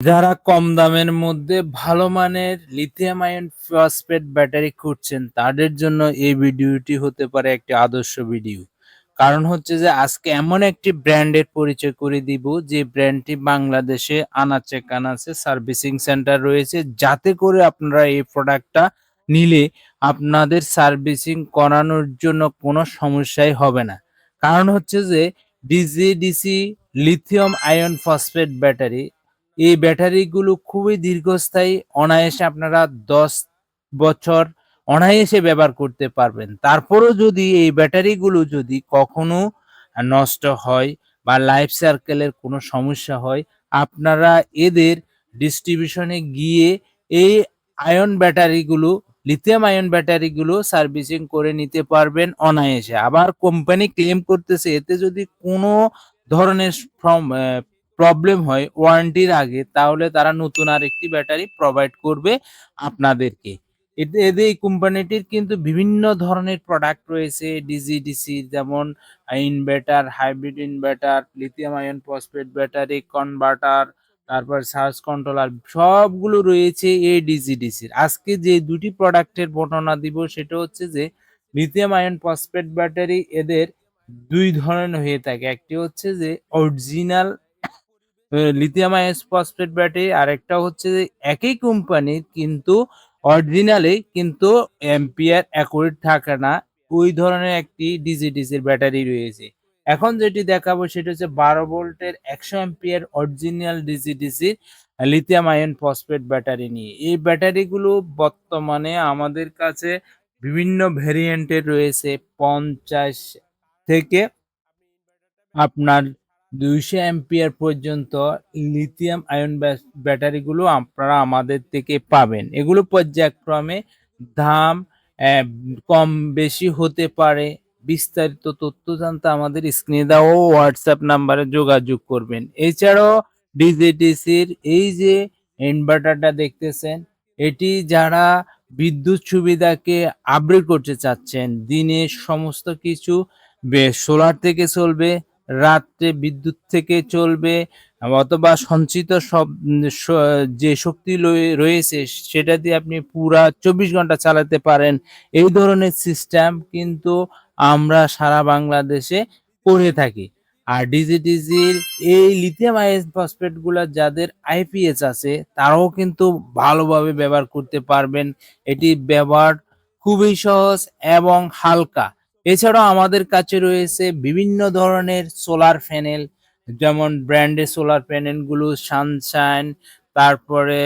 যারা কম দামের মধ্যে ভালো মানের লিথিয়াম আয়ন ফসফেট ব্যাটারি খুঁজছেন, তাদের জন্য এই ভিডিওটি হতে পারে একটি আদর্শ ভিডিও। কারণ হচ্ছে যে, আজকে এমন একটি ব্র্যান্ডের পরিচয় করে দিব, যে ব্র্যান্ডটি বাংলাদেশে আনাচে কানাচে সার্ভিসিং সেন্টার রয়েছে। যাতে করে আপনারা এই প্রোডাক্টটা নিলে আপনাদের সার্ভিসিং করানোর জন্য কোনো সমস্যাই হবে না। কারণ হচ্ছে যে DGDC lithium ion phosphate battery এই ব্যাটারিগুলো খুবই দীর্ঘস্থায়ী, অনায়াসে আপনারা দশ বছর অনায়াসে ব্যবহার করতে পারবেন। তারপরও যদি এই ব্যাটারিগুলো যদি কখনো নষ্ট হয় বা লাইফ সার্কেলের কোনো সমস্যা হয়, আপনারা এদের ডিস্ট্রিবিউশনে গিয়ে এই আয়ন ব্যাটারিগুলো লিথিয়াম আয়ন ব্যাটারিগুলো সার্ভিসিং করে নিতে পারবেন অনায়াসে। আবার কোম্পানি ক্লেম করতেছে, এতে যদি কোনো ধরনের ফ্রম প্রবলেম হয় ওয়ারেন্টির আগে, তাহলে তারা নতুন আরেকটি ব্যাটারি প্রোভাইড করবে আপনাদেরকে। এতে এই কোম্পানিটির কিন্তু বিভিন্ন ধরনের প্রোডাক্ট রয়েছে ডিজিডিসি যেমন inverter hybrid inverter lithium ion phosphate battery converter তারপর সার্চ কন্ট্রোলার সবগুলো রয়েছে এই ডিজিডিসির আজকে যে দুটি প্রোডাক্টের বর্ণনা দিব, সেটা হচ্ছে যে লিথিয়াম আয়ন ফসফেট ব্যাটারি এদের দুই ধরনের হয়ে থাকে। একটি হচ্ছে যে original lithium ion phosphate battery আরেকটা হচ্ছে যে একই কোম্পানির কিন্তু অরিজিনালি কিন্তু এম্পিয়ার অ্যাকুরেট থাকে না। ওই ধরনের একটি ডিজিডিসির ব্যাটারি রয়েছে। এখন যেটি দেখাবো সেটা হচ্ছে বারো ভোল্টের একশো এম্পিয়ার অরিজিনাল ডিজিডিসির লিথিয়াম আয়ন ফসফেট ব্যাটারি নিয়ে। এই ব্যাটারিগুলো বর্তমানে আমাদের কাছে বিভিন্ন ভেরিয়েন্টের রয়েছে। পঞ্চাশ থেকে আপনার দুইশো অ্যাম্পিয়ার পর্যন্ত লিথিয়াম আয়ন ব্যাটারিগুলো আপনারা আমাদের থেকে পাবেন। এগুলো পর্যায়ক্রমে দাম কম বেশি হতে পারে। বিস্তারিত তথ্য জানতে আমাদের স্ক্রিনে দেওয়া হোয়াটসঅ্যাপ নাম্বারে যোগাযোগ করবেন। এছাড়াও ডিজিটিসির এই যে ইনভার্টারটা দেখতেছেন, এটি যারা বিদ্যুৎ সুবিধাকে আপগ্রেড করতে চাচ্ছেন, দিনে সমস্ত কিছু সোলার থেকে চলবে রাত্রে বিদ্যুৎ থেকে চলবে অথবা সঞ্চিত সব যে শক্তি রয়েছে সেটা দিয়ে আপনি পুরা চব্বিশ ঘণ্টা চালাতে পারেন। এই ধরনের সিস্টেম কিন্তু আমরা সারা বাংলাদেশে করে থাকি। আর ডিজিটিজির এই লিথিয়াম আয়ন ফসফেটগুলা যাদের আইপিএস আছে, তারাও কিন্তু ভালোভাবে ব্যবহার করতে পারবেন। এটি ব্যবহার খুবই সহজ এবং হালকা। এছাড়াও আমাদের কাছে রয়েছে বিভিন্ন ধরনের সোলার প্যানেল যেমন ব্র্যান্ডের সোলার প্যানেলগুলো সানশাইন তারপরে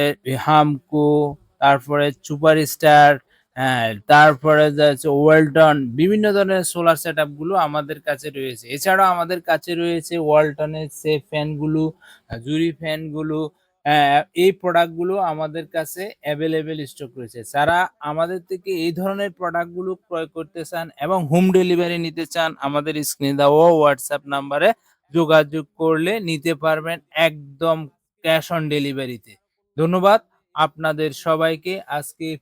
হামকো তারপরে সুপার স্টার হ্যাঁ তারপরে যাচ্ছে ওয়ালটন বিভিন্ন ধরনের সোলার সেটগুলো আমাদের কাছে রয়েছে। এছাড়াও আমাদের কাছে রয়েছে ওয়ালটনের সে ফ্যানগুলো জুরি ফ্যানগুলো এই প্রোডাক্টগুলো আমাদের কাছে অ্যাভেলেবেল স্টক রয়েছে। যারা আমাদের থেকে এই ধরনের প্রোডাক্টগুলো ক্রয় করতে চান এবং হোম ডেলিভারি নিতে চান, আমাদের স্ক্রিনে দেওয়া হোয়াটসঅ্যাপ নাম্বারে যোগাযোগ করলে নিতে পারবেন একদম ক্যাশ অন ডেলিভারিতে ধন্যবাদ, আপনাদের সবাইকে, আজকে এই